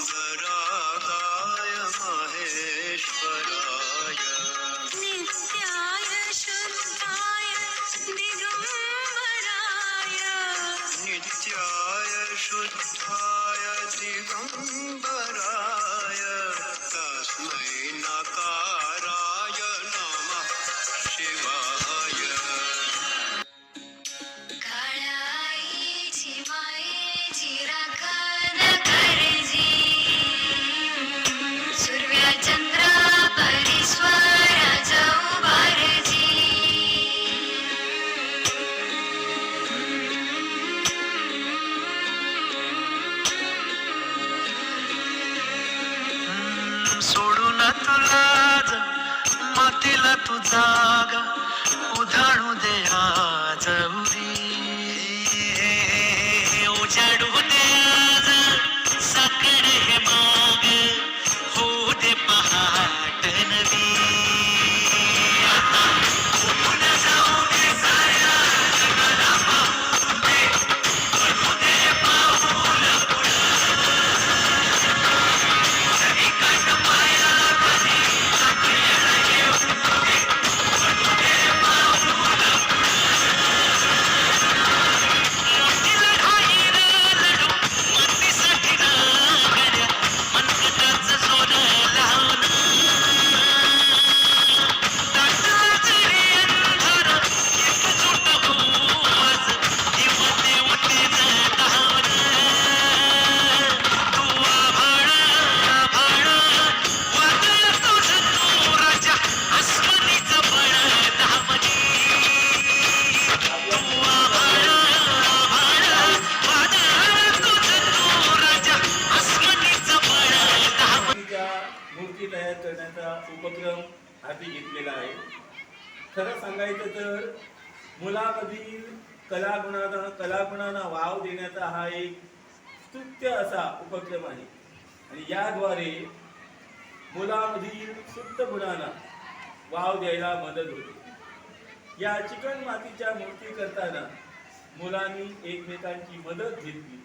जरा दाय महेश्वराय सोडू ना तुलाज मातीला तू जाग उधाणू दे आज उरी उजाडू दे आज साकडे हे माग हो दे पहाट नवी. उपक्रम हाती घेतलेला आहे. खरं सांगायचं तर मुलामधील कलागुणांना कलागुणांना वाव देण्याचा हा एक स्तुत्य असा उपक्रम आहे. आणि याद्वारे मुलामधील सुप्त गुणांना वाव द्यायला मदत होते. या चिकन मातीच्या मूर्ती करताना मुलांनी एकमेकांची मदत घेतली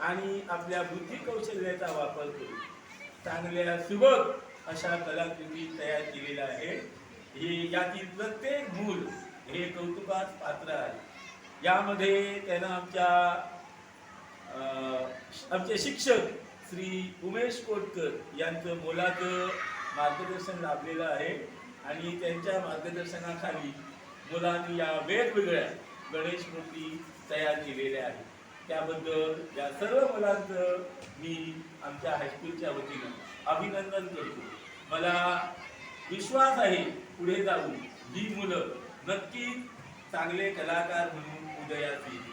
आणि आपल्या बुद्धी कौशल्याचा वापर करून चांगल्या सुबक अशा कलाकृती तयार केलेल्या आहेत. हे यातील प्रत्येक मूल हे कौतुकास पात्र आहे. यामध्ये त्यानं आमच्या आमचे शिक्षक श्री उमेश कोटकर यांचं मोलाचं मार्गदर्शन लाभलेलं आहे आणि त्यांच्या मार्गदर्शनाखाली मुलांनी या वेगवेगळ्या गणेश मूर्ती तयार केलेल्या आहेत. त्याबद्दल या सर्व मुलांचं मी आमच्या हायस्कूलच्या वतीनं अभिनंदन करतो. मला विश्वास आहे पुढे जाऊन ही मुलं नक्कीच चांगले कलाकार म्हणून उदयास येतील.